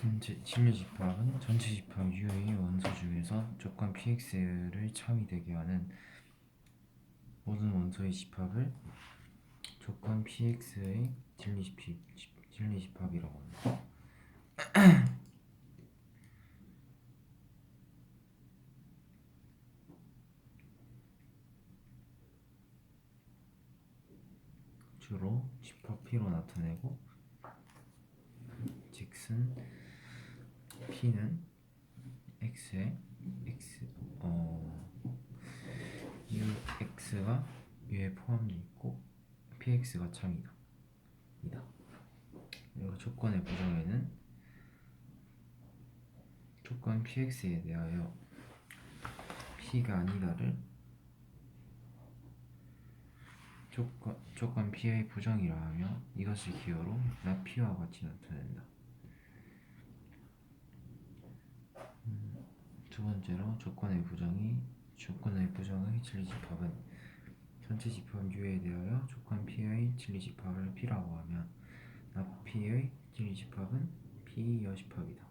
전체 진리 집합은 전체 집합 U의 원소 중에서 조건 PX를 참이 되게 하는 모든 원소의 집합을 조건 PX의 진리 집합 진리 집합이라고 합니다. 주로 집합 P로 나타내고 즉슨 P는 X에 X 어 UX가 U에 포함되어 있고 PX가 참이다. 이다. 그리고 조건의 부정에는 조건 PX에 대하여 P가 아니다를 조건 조건 P의 부정이라 하며 이것을 기호로 나 P와 같이 나타낸다. 음, 두 번째로 조건의 부정이 조건의 부정의 진리 집합은 전체 집합 U에 대하여 조건 P의 진리 집합을 P라고 하면 나 P의 진리 집합은 P 여집합이다.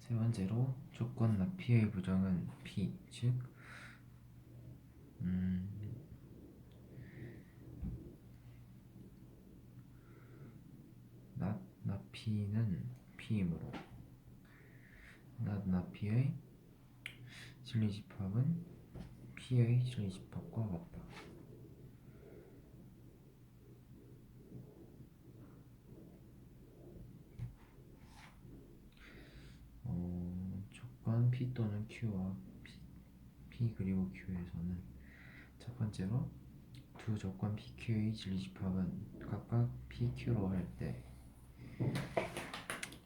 세 번째로 조건 나 P의 부정은 P 즉 음, 나, 나 P는 P이므로 나, 나 P의 진리 집합은 P의 진리 집합과 같다. 어, 조건 P 또는 Q와 P, P 그리고 Q에서는 첫 번째로 두 조건 PQ의 진리 집합은 각각 PQ로 할 때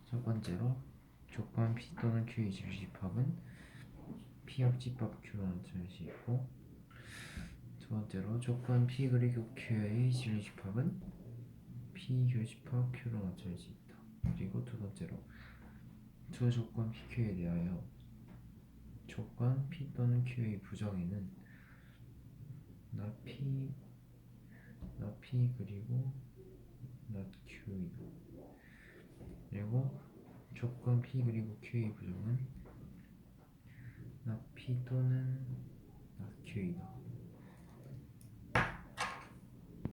첫 번째로 조건 P 또는 Q의 진리 집합은 P합집합 Q로 나타낼 수 있고 두 번째로 조건 P 그리고 Q의 진리 집합은 P 교집합 나타낼 수 있다. 그리고 두 번째로 두 조건 PQ에 대하여 조건 P 또는 Q의 부정에는 나 P 나 P 그리고 나 Q이다. 그리고 조건 P 그리고 Q의 부정은 나 P 또는 나 Q이다.